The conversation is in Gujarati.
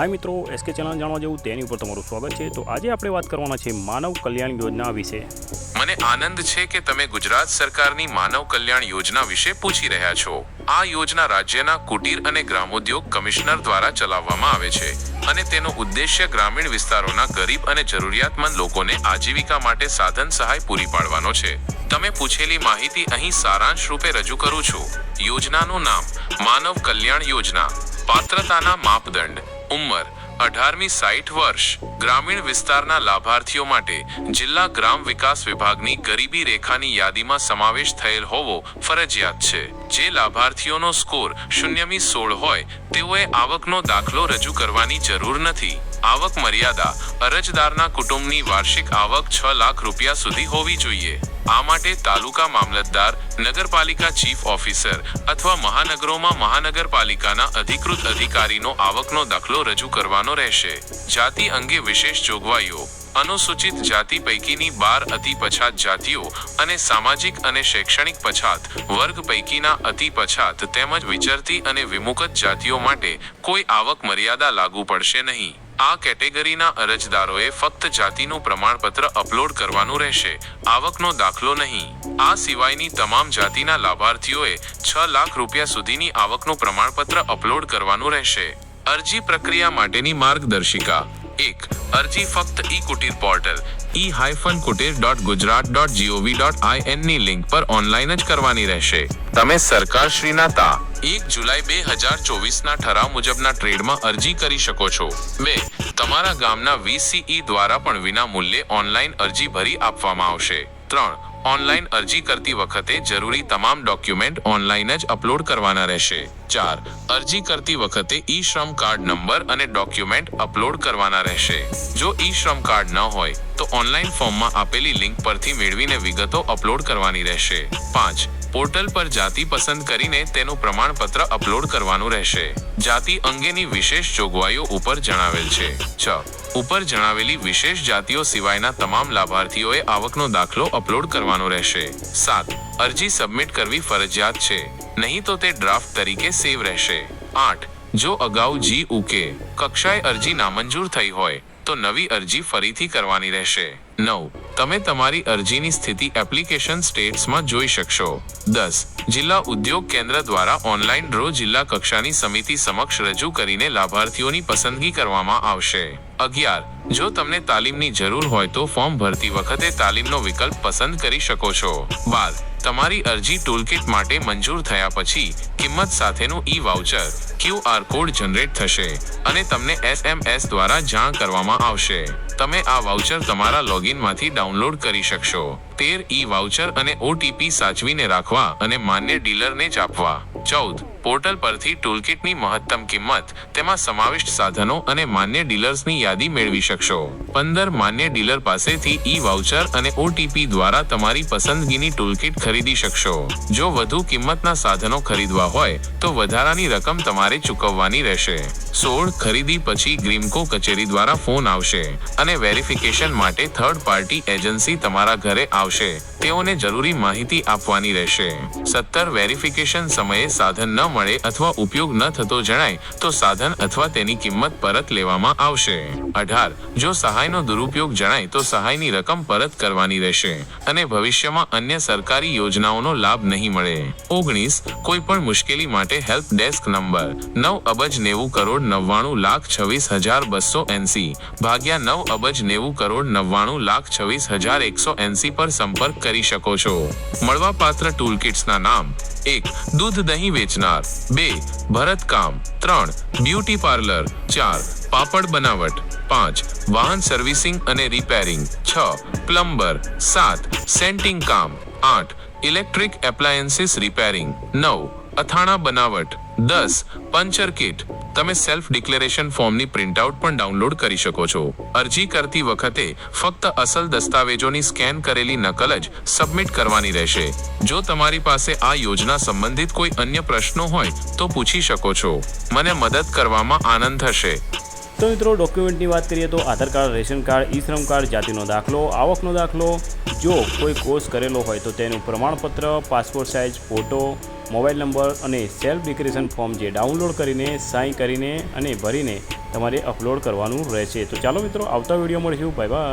હાય મિત્રો એસકે ચેનલ જાણવા જેવું તેની ઉપર તમારું સ્વાગત છે. તો આજે આપણે વાત કરવાના છે માનવ કલ્યાણ યોજના વિશે. મને આનંદ છે કે તમે ગુજરાત સરકારની માનવ કલ્યાણ યોજના વિશે પૂછી રહ્યા છો. આ યોજના રાજ્યના કુટીર અને ગ્રામોદ્યોગ કમિશનર દ્વારા ચલાવવામાં આવે છે અને તેનો ઉદ્દેશ્ય ગ્રામીણ વિસ્તારોના ગરીબ અને જરૂરિયાતમંદ લોકોને આજીવિકા માટે સાધન સહાય પૂરી પાડવાનો છે. તમે પૂછેલી માહિતી અહીં સારાંશ રૂપે રજૂ કરું છું. યોજનાનું નામ માનવ કલ્યાણ યોજના. પાત્રતાના માપદંડ. ઉંમર અઢારમી સાઠ વર્ષ ગ્રામીણ વિસ્તારના લાભાર્થીઓ માટે જિલ્લા ગ્રામ વિકાસ વિભાગની ગરીબી રેખાની યાદીમાં સમાવેશ થયેલ હોવો ફરજિયાત છે. જે લાભાર્થીઓનો સ્કોર શૂન્યમી સોળ હોય, તેઓએ આવકનો દાખલો રજૂ કરવાની જરૂર નથી. આવક મર્યાદા અરજદારના કુટુંબની વાર્ષિક આવક છ લાખ રૂપિયા સુધી હોવી જોઈએ. આ માટે તાલુકા મામલતદાર, નગરપાલિકા ચીફ ઓફિસર અથવા મહાનગરોમાં મહાનગરપાલિકાના અધિકૃત અધિકારીનો આવકનો દાખલો રજૂ કરવાનો રહેશે. જાતિ અંગે વિશેષ જોગવાઈઓ. અનુસૂચિત જાતિ પૈકીની બાર અતિ પછાત જાતિઓ અને સામાજિક અને શૈક્ષણિક પછાત વર્ગ પૈકીના અતિ પછાત તેમજ વિચરતી અને વિમુખત જાતિઓ માટે કોઈ આવક મર્યાદા લાગુ પડશે નહીં. આ કેટેગરીના અરજદારોએ ફક્ત જાતિનું પ્રમાણપત્ર અપલોડ કરવાનું રહેશે. આવકનો દાખલો નહીં. આ સિવાયની તમામ જાતિના લાભાર્થીઓએ છ લાખ રૂપિયા સુધીની આવકનું પ્રમાણપત્ર અપલોડ કરવાનું રહેશે. અરજી પ્રક્રિયા માટેની માર્ગદર્શિકા. એક. અરજી ફક્ત e Kutir portal, e hyphen Kutir dot Gujarat dot GOV dot આઈએનની link પર ઓનલાઈન જ કરવાની રહેશે. તમે સરકારશ્રીના તા એક જુલાઈ બે હજાર ચોવીસના ઠરાવ મુજબના ટ્રેડમાં અરજી કરી શકો છો. બે. તમારા ગામના વીસીઈ દ્વારા પણ વિના મૂલ્યે ઓનલાઈન અરજી ભરી આપવામાં આવશે. ત્રણ. ઓનલાઈન અરજી કરતી વખતે જરૂરી તમામ ડોક્યુમેન્ટ ઓનલાઈન જ અપલોડ કરવાના રહેશે. ચાર અરજી કરતી વખતે ઈ શ્રમ કાર્ડ નંબર અને ડોક્યુમેન્ટ અપલોડ કરવાના રહેશે. જો ઈ શ્રમ કાર્ડ ન હોય, તો ઓનલાઈન ફોર્મમાં આપેલી લિંક પરથી મેળવીને વિગતો અપલોડ કરવાની રહેશે. પાંચ. પોર્ટલ પર જાતિ પસંદ કરીને તેનું પ્રમાણપત્ર અપલોડ કરવાનું રહેશે. જાતિ અંગેની વિશેષ જોગવાઈઓ ઉપર જણાવેલ છે. છ. ઉપર જણાવેલી વિશેષ જાતિઓ સિવાયના તમામ લાભાર્થીઓએ આવકનો દાખલો અપલોડ કરવાનો રહેશે. સાત. અરજી સબમિટ કરવી ફરજિયાત છે. નહીં તો તે ડ્રાફ્ટ તરીકે સેવ રહેશે. આઠ, જો અગાઉ જી ઉકે કક્ષાએ અરજી નામંજૂર થઈ હોય, તો નવી અરજી ફરીથી કરવાની રહેશે. નવ, તમે તમારી અરજીની સ્થિતિ એપ્લિકેશન સ્ટેટ્સમાં જોઈ શકશો. દસ, જિલ્લા ઉદ્યોગ કેન્દ્ર દ્વારા ઓનલાઈન ડ્રો જિલ્લા કક્ષાની સમિતિ સમક્ષ રજૂ કરીને લાભાર્થીઓની પસંદગી કરવામાં આવશે. અગિયાર. જો તમને તાલીમની જરૂર હોય તો ફોર્મ ભરતી વખતે તાલીમનો વિકલ્પ પસંદ કરી શકો છો. બાર. તમારી અરજી ટૂલકિટ માટે મંજૂર થયા પછી કિંમત સાથેનું e voucher QR code generate થશે અને તમને એસએમએસ દ્વારા જાણ કરવામાં આવશે. તમે આ વાઉચર તમારા લોગિનમાંથી ડાઉનલોડ કરી શકશો. તેર ઈ વાઉચર અને ઓટીપી સાચવીને રાખવા અને માન્ય ડીલરને જ આપવા. ચૌદ, પોર્ટલ પરથી ટૂલકિટની મહત્તમ કિંમત, તેમાં સમાવિષ્ટ સાધનો અને માન્ય ડીલર્સની યાદી મેળવી શકશો. પંદર, માન્ય ડીલર પાસેથી ઈ વાઉચર અને ઓટીપી દ્વારા તમારી પસંદગીની ટૂલકિટ ખરીદી શકશો. જો વધુ કિંમતના સાધનો ખરીદવા હોય, તો વધારાની રકમ તમારે ચૂકવવાની રહેશે. સોળ, ખરીદી પછી ગ્રીમકો કચેરી દ્વારા ફોન આવશે અને વેરિફિકેશન માટે થર્ડ પાર્ટી એજન્સી તમારા ઘરે આવશે તેઓને જરૂરી માહિતી આપવાની રહેશે. સત્તર વેરિફિકેશન સમયે સાધન ન મળે અથવા ઉપયોગ ન થતો જણાય તો સાધન અથવા તેની કિંમત પરત લેવામાં આવશે. અઢાર, જો સહાયનો દુરુપયોગ જણાય તો સહાયની રકમ પરત કરવાની રહેશે અને ભવિષ્યમાં અન્ય સરકારી યોજનાઓનો લાભ નહીં મળે. ઓગણીસ કોઈ પણ મુશ્કેલી માટે હેલ્પ ડેસ્ક નંબર નવ અબજ નેવું કરોડ નવ્વાણું લાખ છવ્વીસ હજાર બસો એંસી ભાગ્યા નવ અબજ નેવું કરોડ નવ્વાણું લાખ છવ્વીસ હજાર એકસો એંસી પર સંપર્ક કરી શકો છો. મળવાપાત્ર ટૂલકિટ્સના નામ એક, દૂધ દહીં વેચનાર. બે, ભરતકામ. ત્રણ બ્યુટી પાર્લર ચાર, પાપડ બનાવટ. પાંચ, વાહન સર્વિસિંગ અને રિપેરિંગ છ પ્લમ્બર સાત સેન્ટિંગ કામ. આઠ ઇલેક્ટ્રિક એપ્લાયન્સીસ રિપેરિંગ નવ, અથાણા બનાવટ. દસ પંચર કિટ તમે સેલ્ફ ડિક્લેરેશન ફોર્મની પ્રિન્ટઆઉટ પણ ડાઉનલોડ કરી શકો છો. અરજી કરતી વખતે ફક્ત અસલ દસ્તાવેજોની સ્કેન કરેલી નકલ જ સબમિટ કરવાની રહેશે. જો તમારી પાસે આ યોજના સંબંધિત કોઈ અન્ય પ્રશ્નો હોય, તો પૂછી શકો છો. મને મદદ કરવામાં આનંદ થશે. તો મિત્રો ડોક્યુમેન્ટની વાત કરીએ તો Aadhaar card, ration card e Shram card જાતિનો દાખલો, આવકનો દાખલો. જો કોઈ કોર્સ કરેલો હોય તો તેનું પ્રમાણપત્ર passport size photo mobile number અને સેલ્ફ ડિક્રેશન ફોર્મ જે ડાઉનલોડ કરીને સાઇન કરીને અને ભરીને તમારે અપલોડ કરવાનું રહેશે. તો ચાલો મિત્રો, આવતા વીડિયો મળીશું. Bye bye